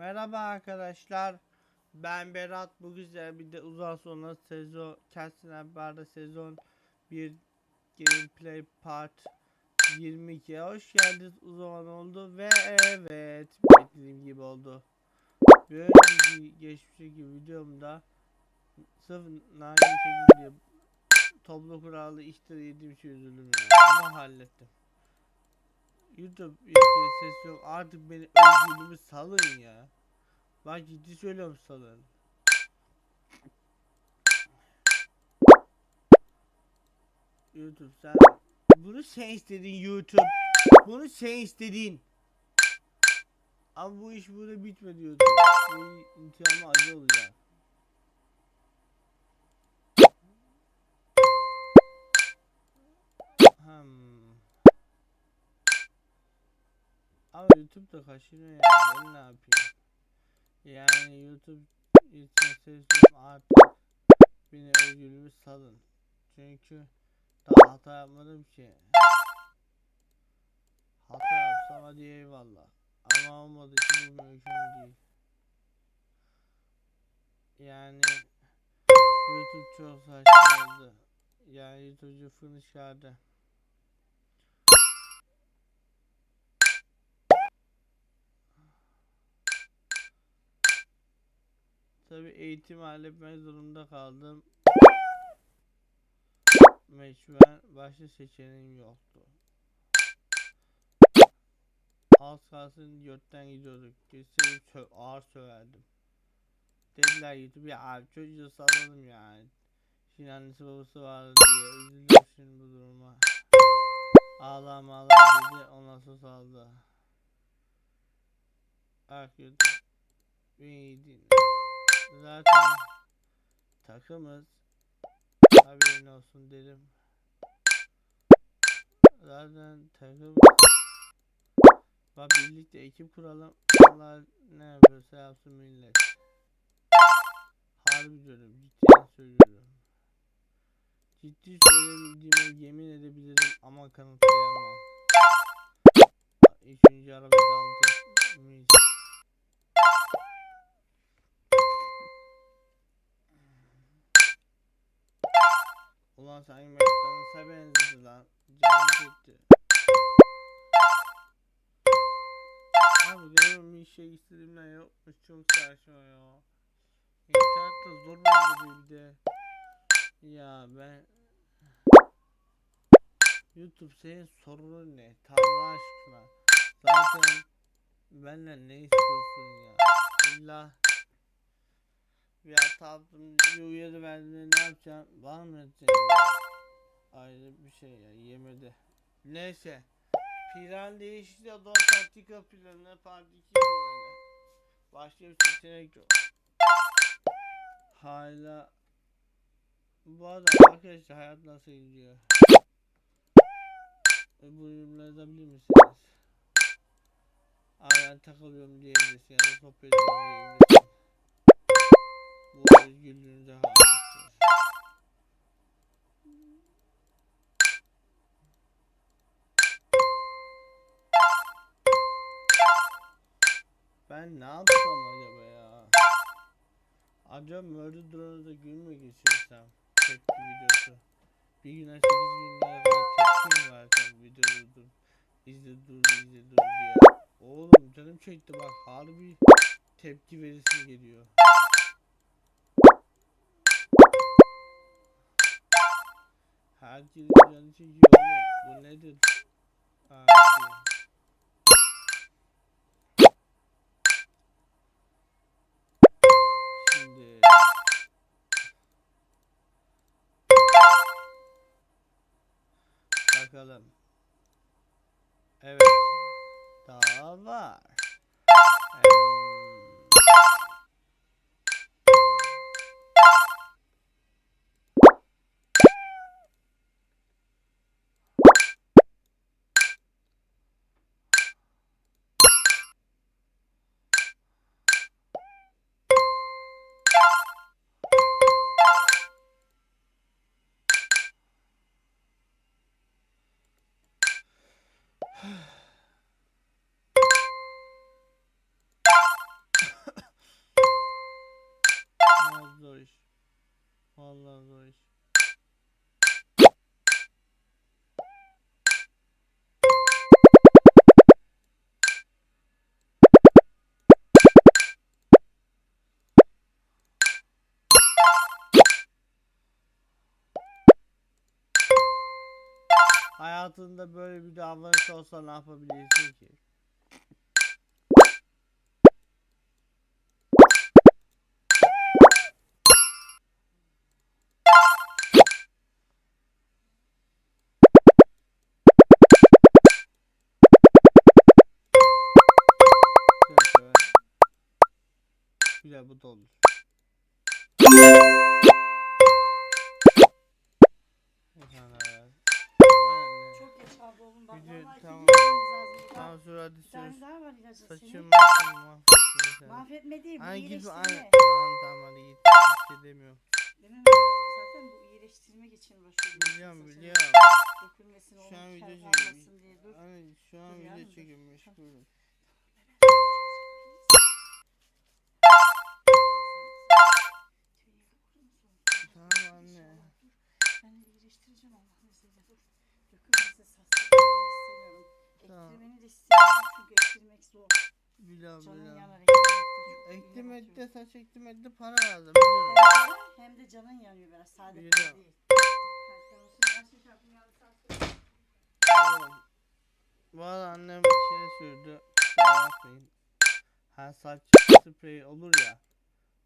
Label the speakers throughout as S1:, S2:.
S1: Merhaba arkadaşlar. Ben Berat. Bu güzel bir de uzun sonra sezon Kelsin Barda sezon 1 gameplay part 22'ye hoş geldiniz. Uzun oldu ve evet beklediğim gibi oldu. Bir önceki geçmişteki videomda sırf çekim diye toplu kurallı işte yediğim için üzüldüm ya. Ama hallettim. YouTube ses yok. Artık beni özgürlüğümü salın ya. Bak ciddi söylüyorum salın. YouTube sen bunu sen istedin YouTube. Bunu sen istedin. Ama bu iş burada bitmedi YouTube. Bu intihamı acı olacak. Hmm. Ama YouTube da kaşınıyor yani ben ne yapayım? Yani YouTube için sesim artık beni özgürlüğümü salın. Çünkü daha hata yapmadım ki. Hata yapsam hadi eyvallah. Ama olmadı ki bu mümkün değil. Yani YouTube çok saçmaladı. Yani YouTube fırını çıkardı. Tabi eğitim halletmek zorunda kaldım. Mecburen başka seçeneğim yoktu. Az kalsın götten gidiyorduk. Gitseydim çok ağır söverdim. Dediler YouTube ya abi çocuğu salalım yani. Şimdi annesi babası vardı diye üzüldüm şimdi bu duruma. Ağlam ağlam dedi ondan sonra saldı. Ah YouTube. Beni iyi dinle. Zaten takımız haberin olsun dedim. Zaten takımız Bak birlikte ekip kuralım. Allah ne yapıyorsa yapsın millet. Harbi diyorum, ciddi söylüyorum. Ciddi söylediğime yemin edebilirim ama kanıtlayamam. Üçüncü araba kaldı. Mis. Ulan sanki McDonald's'a benzedi lan. Canım çekti. Abi benim bir şey istediğimden yokmuş çok saçma ya. İnternette zor oldu bir de. Ya ben... YouTube senin sorunun ne? Tanrı aşkına. Zaten benden ne istiyorsun ya? İlla hata yaptım, bir uyarı verdiğinde ne yapacağım? Var mı? Ayrı bir şey ya, yemedi. Neyse. Plan değişti de o taktika planı, part 2 planı. Başka bir seçenek yok. Hala bu arada arkadaşlar hayat nasıl gidiyor? E, Bu yorumları yazabilir misiniz? Abi ben takılıyorum diyebilirsin ya da sohbet ediyorum Ben ne yapsam acaba ya? Acaba Murder Drone'u da gün mü geçirsem? Tepki videosu. Bir güne 8 bin lira kadar tepki mi versem video durdur. İzle dur izle dur diye. Oğlum canım çekti bak harbi tepki veresim geliyor. Canı çekiyor oğlum. Bu nedir? Bakalım. Evet. Daha var. zor iş. Vallahi zor iş. Hayatında böyle bir davranış olsa ne yapabilirsin ki? Güzel bu da olur.
S2: Vallahi
S1: tamam.
S2: tamam.
S1: sonra hadi
S2: bir tane
S1: söz.
S2: daha var ilacın
S1: Saçım
S2: senin.
S1: mahvettim seni.
S2: Mahvetme değil bu
S1: Ay git
S2: iyileştirme.
S1: ay tamam tamam hadi git. Bir şey demiyorum.
S2: Demem zaten bu iyileştirmek için uğraşıyorum.
S1: Biliyorum
S2: Saçın
S1: biliyorum.
S2: Dökülmesin
S1: Şu an
S2: oğlum
S1: video
S2: kel
S1: çekiyorum.
S2: kalmasın diye dur.
S1: Ay şu an
S2: Dur
S1: video
S2: yavrum, dur.
S1: çekiyorum meşgulüm. Tamam anne.
S2: Ben iyileştireceğim Allah'ın izniyle dur. Ektirmeni de istemiyorum çünkü ektirmek zor.
S1: Biliyorum
S2: Canın yanar çok.
S1: Ektim etti saç ektim etti para lazım biliyorum.
S2: Hem de canın yanıyor biraz sade para
S1: Biliyorum.
S2: değil.
S1: Oğlum, arada annem şey sürdü. Kusura bakmayın. Ha saç spreyi olur ya.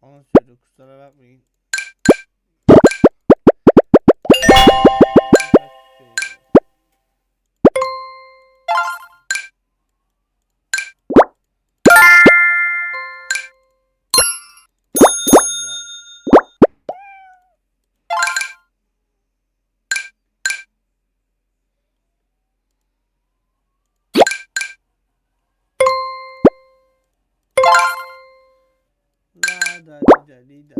S1: Onu sürdü kusura bakmayın. Da li da li da.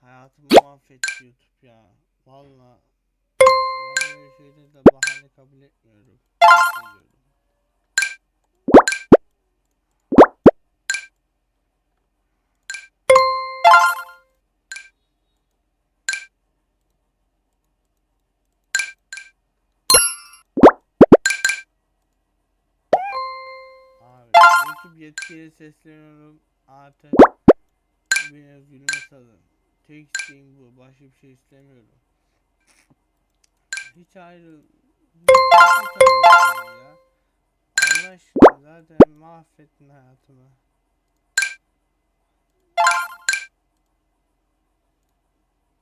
S1: Hayatımı mahvetti YouTube ya. Valla. Ben böyle şeyleri de bahane kabul etmiyorum. Affediyorum. Abi YouTube yetkili sesleniyorum. Artık beni özgürlüğüme salın. Tek isteğim bu. Başka bir şey istemiyorum. Hiç ayrı... Hiç ayrı ya. Allah aşkına zaten mahvettin hayatımı.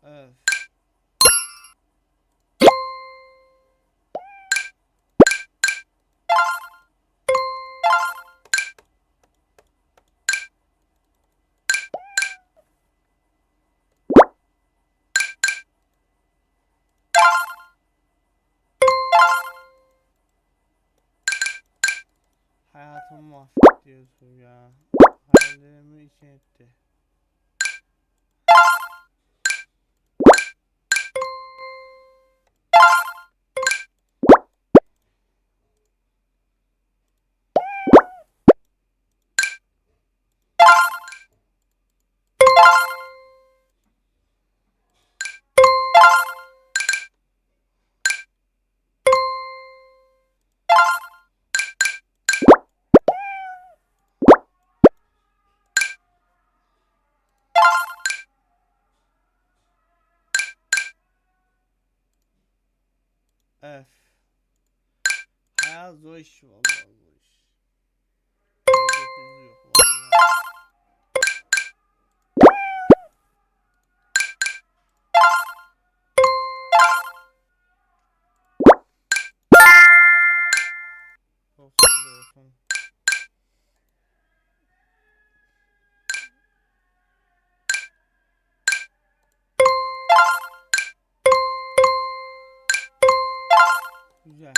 S1: Öf. Hayatımı mahvediyorsun ya. Hayallerimi için etti. Öf. Hayat zor iş vallahi zor iş. Hedefiniz yok vallahi. Güzel.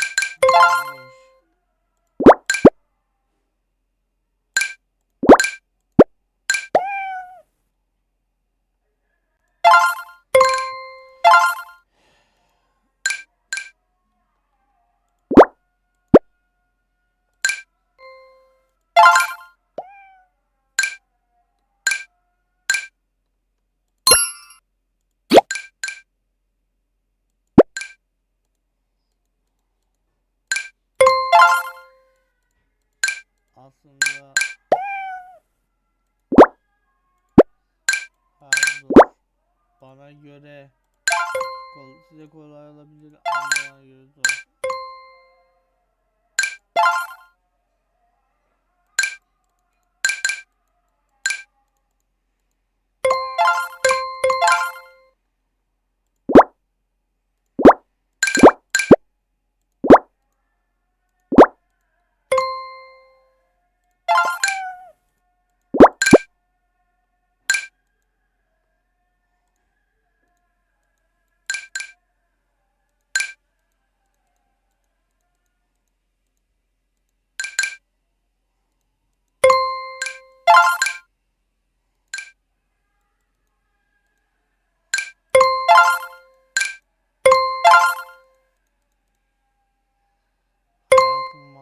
S1: Aslında Pardon. Bana göre size kolay olabilir ama bana göre zor.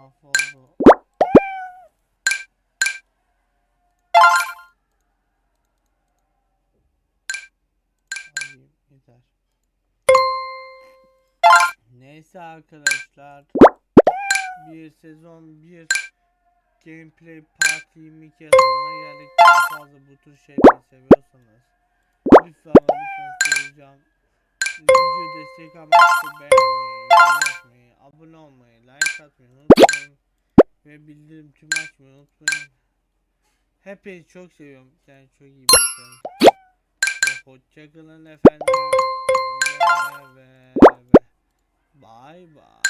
S1: Mahvoldu. Yeter. Neyse arkadaşlar. Bir sezon bir gameplay part 22'ye sonuna geldik. Daha fazla bu tür şeyleri seviyorsanız lütfen lütfen söyleyeceğim. Video destek amaçlı beğenmeyi, yorum abone olmayı, like atmayı unutmayın. Ve bildirim tüm açmayı unutmayın. Hepinizi çok seviyorum. Yani çok iyi bakın. Ve hoşçakalın efendim. Ve ve ve. Bye bye.